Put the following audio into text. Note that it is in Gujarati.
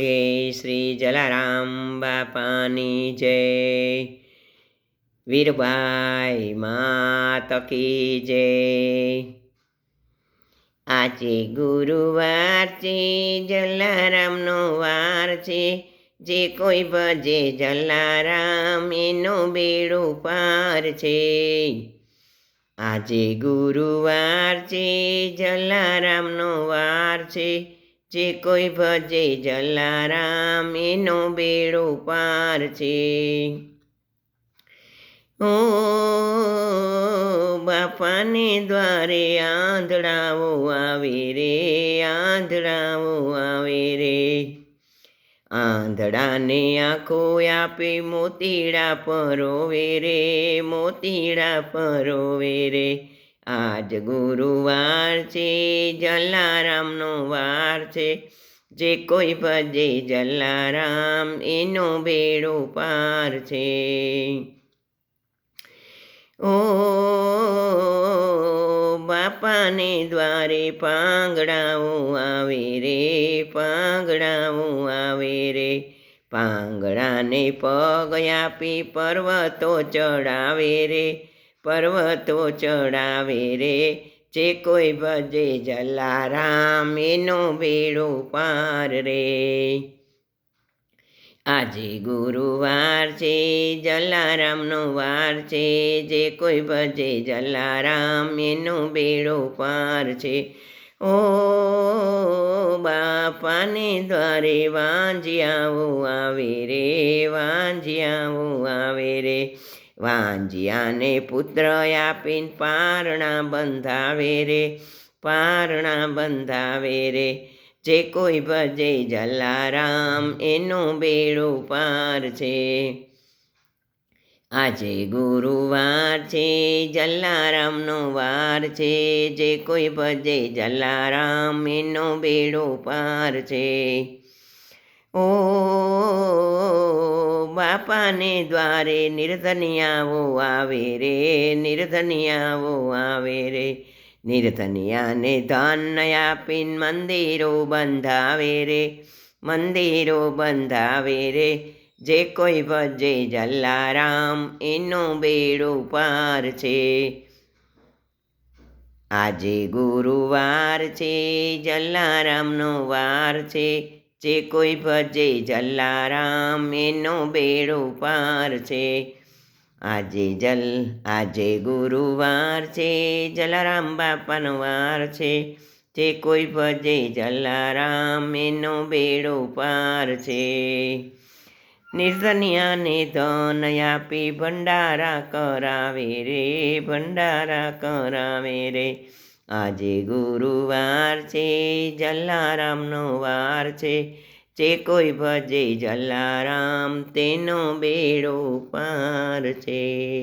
જય શ્રી જલારામ બાપાની જય. વીરભાઈ માતકી જય. આજે ગુરુવાર છે, જલારામનો વાર છે. જે કોઈ ભજે જલારામ, એનો બેડો પાર છે. આજે ગુરુવાર છે, જલારામનો વાર છે. જે કોઈ ભજે જલારામ, એનો બેડો પાર છે. ઓ બાપાને દ્વારે આંધળાઓ આવે રે, આંધળાઓ આવે રે. આંધળાને આંખો આપે, મોતીડા પરોવે રે, મોતીડા પરોવે રે. આજ ગુરુવાર છે, જલારામનો વાર છે. જે કોઈ ભજે જલારામ, એનો ભેડો પાર છે. ઓ બાપાને દ્વારે પાંગડાઓ આવે રે, પાંગડાઓ આવે રે. પાંગડાને પગ આપી પર્વતો ચડાવે રે. પર્વતો ચડાવે રે. જે કોઈ ભજે જલારામ એનો બેડો પાર રે. આજે ગુરુવાર છે, જલારામનો વાર છે. જે કોઈ ભજે જલારામ એનો બેડો પાર છે. ઓ બાપાને દ્વારે વાંજિયાઓ આવે રે વાંજિયાઓ આવે રે. વાંજિયાને પુત્ર આપીને પારણા બંધાવે રે, પારણા બંધાવે રે. જે કોઈ ભજે જલારામ, એનો બેડો પાર છે. આજે ગુરુવાર છે, જલારામનો વાર છે. જે કોઈ ભજે જલારામ, એનો બેડો પાર છે. ઓ બાપાને દ્વારે નિર્ધનિયાઓ આવે રે, નિર્ધનિયાઓ આવે રે. નિર્ધનિયાને ધન આપીન મંદિરો બંધાવે રે, મંદિરો બંધાવે રે. જે કોઈ ભજે જલ્લારામ એનો બેડો પાર છે. આજે ગુરુવાર છે જલ્લારામનો વાર છે. જે કોઈ ભજે જલારામ, એનો બેડો પાર છે. આજે જલ, આજે ગુરુવાર છે. જલારામ બાપાનો વાર છે. જે કોઈ ભજે જલારામ, એનો બેડો પાર છે. નિર્ધનિયાને ધન આપી, ભંડારા કરાવે રે, ભંડારા કરાવે રે. આજે ગુરુવાર છે જલારામનો વાર છે. જે કોઈ ભજે જલારામ તેનો બેડો પાર છે.